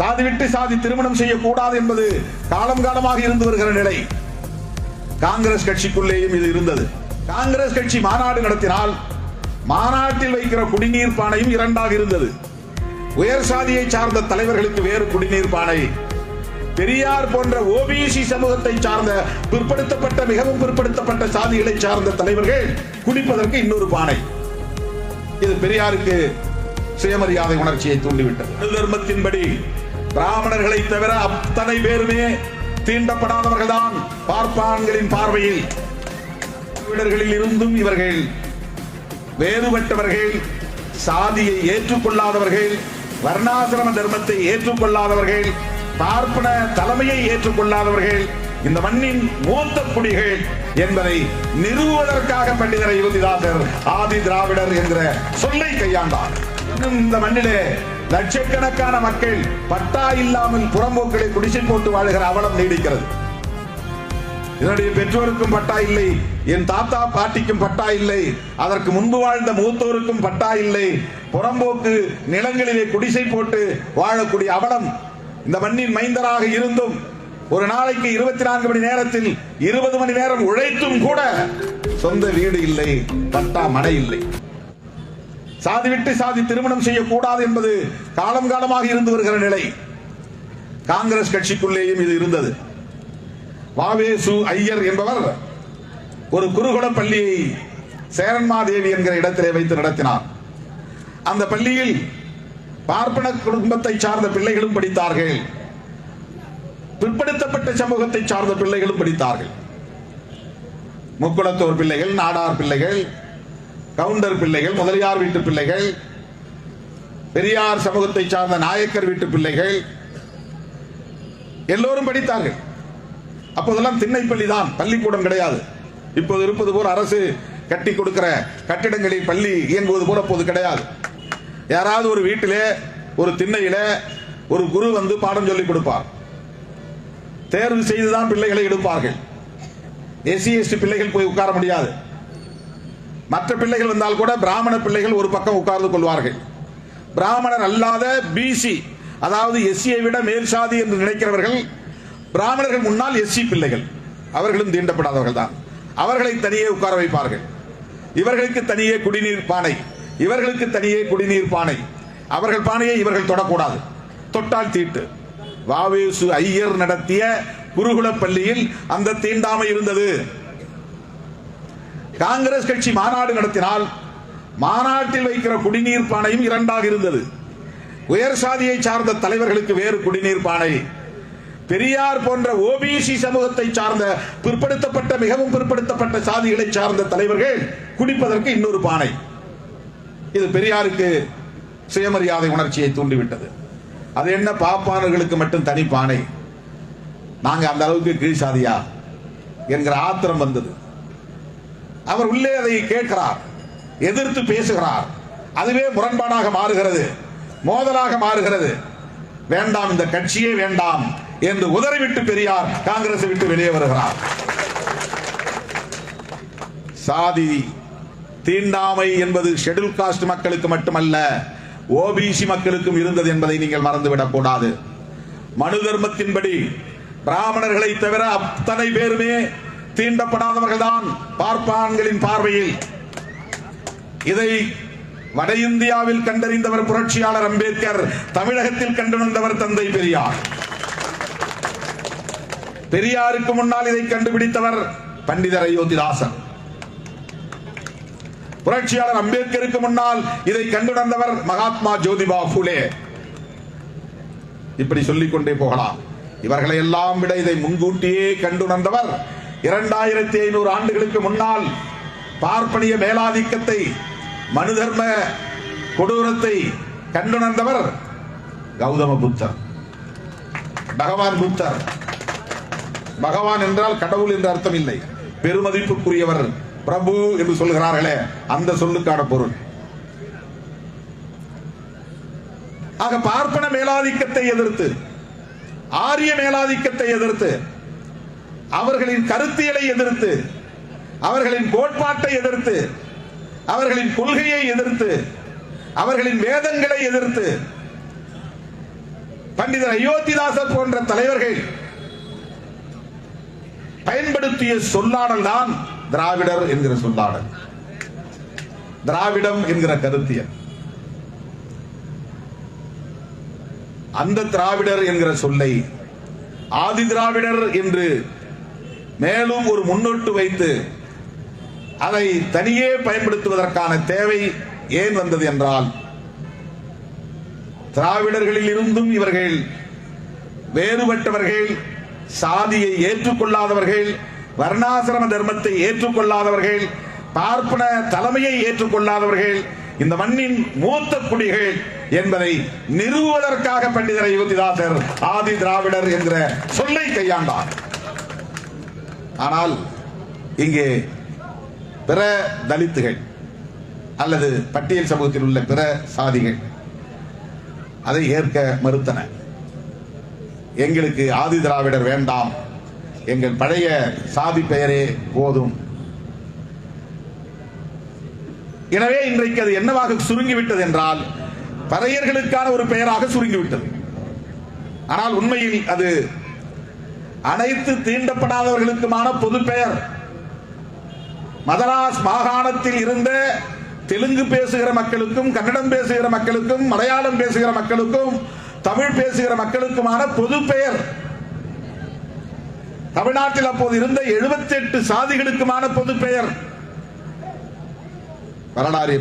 சாதி விட்டு சாதி திருமணம் செய்யக்கூடாது என்பது காலம் காலமாக இருந்து வருகிற நிலை. காங்கிரஸ் கட்சிக்குள்ளேயும் இது இருந்தது. காங்கிரஸ் கட்சி மாநாடு நடத்தினால் மாநாட்டில் வைக்கிற குடிநீர் பானையும் இரண்டாக இருந்தது. உயர் சாதியை சார்ந்த தலைவர்களுக்கு வேறு குடிநீர் பானை. பெரியார் போன்ற ஓபிசி சமூகத்தை சார்ந்த பிற்படுத்தப்பட்ட மிகவும் பிற்படுத்தப்பட்ட சாதிகளை சார்ந்த தலைவர்கள் குடிப்பதற்கு இன்னொரு பானை. இது பெரியாருக்கு சுயமரியாதை உணர்ச்சியை தூண்டிவிட்டது. தர்மத்தின்படி பிராமணர்களை தவிர அத்தனை பேருமே தீண்டப்படாதவர்கள் தான் பார்ப்பான்களின் பார்வையில். வீடர்களில் இருந்தும் இவர்கள் வேறுபட்டவர்கள் சாதியை ஏற்றுக்கொள்ளாதவர்கள் வர்ணாசிரம தர்மத்தை ஏற்றுக்கொள்ளாதவர்கள் பார்ப்பன தலைமையை ஏற்றுக்கொள்ளாதவர்கள் இந்த மண்ணின் மூத்த குடிகள் என்பதை நிறுவுவதற்காக பண்டிதர் யுவதிதாசர் ஆதி திராவிடர் என்கிற சொல்லை கையாண்டார். இந்த மண்ணிலே லட்சக்கணக்கான மக்கள் பட்டா இல்லாமல் புறம்போக்களை குடிசை போட்டு வாழுகிற அவலம் நீடிக்கிறது. என்னுடைய பெற்றோருக்கும் பட்டா இல்லை என் தாத்தா பாட்டிக்கும் பட்டா இல்லை அதற்கு முன்பு வாழ்ந்த மூத்தோருக்கும் பட்டா இல்லை. புறம்போக்கு நிலங்களிலே குடிசை போட்டு வாழக்கூடிய அவலம் இந்த மண்ணின் மைந்தராக இருந்தும் ஒரு நாளைக்கு இருபத்தி நான்கு மணி நேரத்தில் இருபது மணி நேரம் உழைத்தும் கூட சொந்த வீடு இல்லை பட்டா மடை இல்லை. சாதி விட்டு சாதி திருமணம் செய்யக்கூடாது என்பது காலம் காலமாக இருந்து வருகிற நிலை. காங்கிரஸ் கட்சிக்குள்ளேயும் இது இருந்தது. வாவேசு ஐயர் என்பவர் ஒரு குருகுல பள்ளியை சேரன்மாதேவி என்கிற இடத்திலே வைத்து நடத்தினார். அந்த பள்ளியில் பார்ப்பன குடும்பத்தை சார்ந்த பிள்ளைகளும் படித்தார்கள். பிற்படுத்தப்பட்ட சமூகத்தை சார்ந்த பிள்ளைகளும் படித்தார்கள். முக்குளத்தோர் பிள்ளைகள் நாடார் பிள்ளைகள் கவுண்டர் பிள்ளைகள் முதலியார் வீட்டு பிள்ளைகள் பெரியார் சமூகத்தை சார்ந்த நாயக்கர் வீட்டு பிள்ளைகள் எல்லோரும் படித்தார்கள். அப்போதெல்லாம் திண்ணைப்பள்ளி தான் பள்ளிக்கூடம் கிடையாது. இப்போது இருப்பது போல அரசு கட்டி கொடுக்கிற கட்டிடங்களில் பள்ளி இயங்குவது போல அப்போது கிடையாது. யாராவது ஒரு வீட்டிலே ஒரு திண்ணையில ஒரு குரு வந்து பாடம் சொல்லிக் கொடுப்பார். தேர்வு செய்துதான் பிள்ளைகளை எடுப்பார்கள். எஸ்சி எஸ்டி பிள்ளைகள் போய் உட்கார முடியாது. மற்ற பிள்ளைகள் வந்தால் கூட பிராமண பிள்ளைகள் ஒரு பக்கம் உட்கார்ந்து கொள்வார்கள். பிராமணர் அல்லாத பிசி அதாவது எஸ்சியை விட மேல் சாதி என்று நினைக்கிறவர்கள் பிராமணர்கள் முன்னால் எஸ்சி பிள்ளைகள் அவர்களும் தீண்டப்படாதவர்கள் தான். அவர்களை தனியே உட்கார வைப்பார்கள். இவர்களுக்கு தனியே குடிநீர் பானை இவர்களுக்கு தனியே குடிநீர் பானை. அவர்கள் பானையை இவர்கள் தொடக்கூடாது. தொட்டால் தீட்டு. வாவேசு ஐயர் நடத்திய குருகுல பள்ளியில் அந்த தீண்டாமை இருந்தது. காங்கிரஸ் கட்சி மாநாடு நடத்தினால் மாநாட்டில் வைக்கிற குடிநீர் பானையும் இரண்டாக இருந்தது. உயர் சாதியை சார்ந்த தலைவர்களுக்கு வேறு குடிநீர் பானை. பெரியார் போன்ற ஓபிசி சமூகத்தை சார்ந்த பிற்படுத்தப்பட்ட மிகவும் பிற்படுத்தப்பட்ட சாதிகளை சார்ந்த தலைவர்கள் குடிப்பதற்கு இன்னொரு பானை. இது பெரியாருக்கு சுயமரியாதை உணர்ச்சியை தூண்டிவிட்டது. அது என்ன? பாப்பானர்களுக்கு மட்டும் தனி பானை. நாங்க அந்த அளவுக்கு கீழ் சாதியா? என்கிற ஆத்திரம் வந்தது. அவர் உள்ளே அதை கேட்கிறார் எதிர்த்து பேசுகிறார். அதுவே முரண்பாடாக மாறுகிறது மோதலாக மாறுகிறது. வேண்டாம் இந்த கட்சியே வேண்டாம் என்று உதறிவிட்டு பெரியார் காங்கிரஸ் விட்டு வெளியே வருகிறார். சாதி தீண்டாமை என்பது ஷெட்யூல் காஸ்ட் மக்களுக்கு மட்டுமல்ல ஓபிசி மக்களுக்கும் இருந்தது என்பதை நீங்கள் மறந்துவிடக் கூடாது. மனு தர்மத்தின்படி பிராமணர்களை தவிர அத்தனை பேருமே தீண்டப்படாதவர்கள் தான் பார்ப்பான்களின் பார்வையில். இதை வட இந்தியாவில் கண்டறிந்தவர் புரட்சியாளர் அம்பேத்கர் தமிழகத்தில் கண்டுணர்ந்தவர் தந்தை பெரியார். பெரியாருக்கு முன்னால் இதை கண்டுபிடித்தவர் பண்டிதர் அயோத்திதாசன். புரட்சியாளர் அம்பேத்கருக்கு முன்னால் இதை கண்டுணர்ந்தவர் மகாத்மா ஜோதிபா புலே இப்படி சொல்லிக்கொண்டே போகலாம். இவர்களை எல்லாம் விட இதை முன்கூட்டியே கண்டுணர்ந்தவர் இரண்டாயிரத்தி ஐநூறு ஆண்டுகளுக்கு முன்னால் பார்ப்பனிய மேலாதிக்கத்தை மனு தர்ம கொடூரத்தை கண்டுணர்ந்தவர் கௌதம புத்தர். பகவான் புத்தர். பகவான் என்றால் கடவுள் என்று அர்த்தம் இல்லை பெருமதிப்புக்குரியவர் பிரபு என்று சொல்கிறார்களே அந்த சொல்லுக்கான பொருள். ஆக பார்ப்பன மேலாதிக்கத்தை எதிர்த்து ஆரிய மேலாதிக்கத்தை எதிர்த்து அவர்களின் கருத்தியலை எதிர்த்து அவர்களின் கோட்பாட்டை எதிர்த்து அவர்களின் கொள்கையை எதிர்த்து அவர்களின் வேதங்களை எதிர்த்து பண்டிதர் அயோத்திதாசர் போன்ற தலைவர்கள் பயன்படுத்திய சொல்லாடல் தான் திராவிடர் என்கிற சொல்லாடல். திராவிடம் என்கிற கருத்தியல். அந்த திராவிடர் என்கிற சொல்லை ஆதி திராவிடர் என்று மேலும் ஒரு முன்னோட்டு வைத்து அதை தனியே பயன்படுத்துவதற்கான தேவை ஏன் வந்தது என்றால் திராவிடர்களில் இருந்தும் இவர்கள் வேறுபட்டவர்கள் சாதியை ஏற்றுக்கொள்ளாதவர்கள் வர்ணாசிரம தர்மத்தை ஏற்றுக்கொள்ளாதவர்கள் பார்ப்பன தலைமையை ஏற்றுக்கொள்ளாதவர்கள் இந்த மண்ணின் மூத்த குடிகள் என்பதை நிறுவுவதற்காக பண்டிதர் அயோத்திதாசர் ஆதி திராவிடர் என்கிற சொல்லை கையாண்டார். ஆனால் இங்கே பிற தலித்துகள் அல்லது பட்டியல் சமூகத்தில் உள்ள பிற சாதிகள் அதை ஏற்க மறுத்தன. எங்களுக்கு ஆதி திராவிடர் வேண்டாம். எங்கள் பழைய சாதி பெயரே போதும். எனவே இன்றைக்கு அது என்னவாக சுருங்கிவிட்டது என்றால் பறையர்களுக்கான ஒரு பெயராக சுருங்கிவிட்டது. ஆனால் உண்மையில் அது அனைத்து தீண்டப்படாதவர்களுக்குமான பொது பெயர் மதராஸ் மாகாணத்தில் இருந்த தெலுங்கு பேசுகிற மக்களுக்கும் கன்னடம் பேசுகிற மக்களுக்கும் மலையாளம் பேசுகிற மக்களுக்கும் தமிழ் பேசுகிற மக்களுக்குமான பொது பெயர் தமிழ்நாட்டில் அப்போது இருந்த 78 சாதிகளுக்குமான பொது பெயர் வரலாறு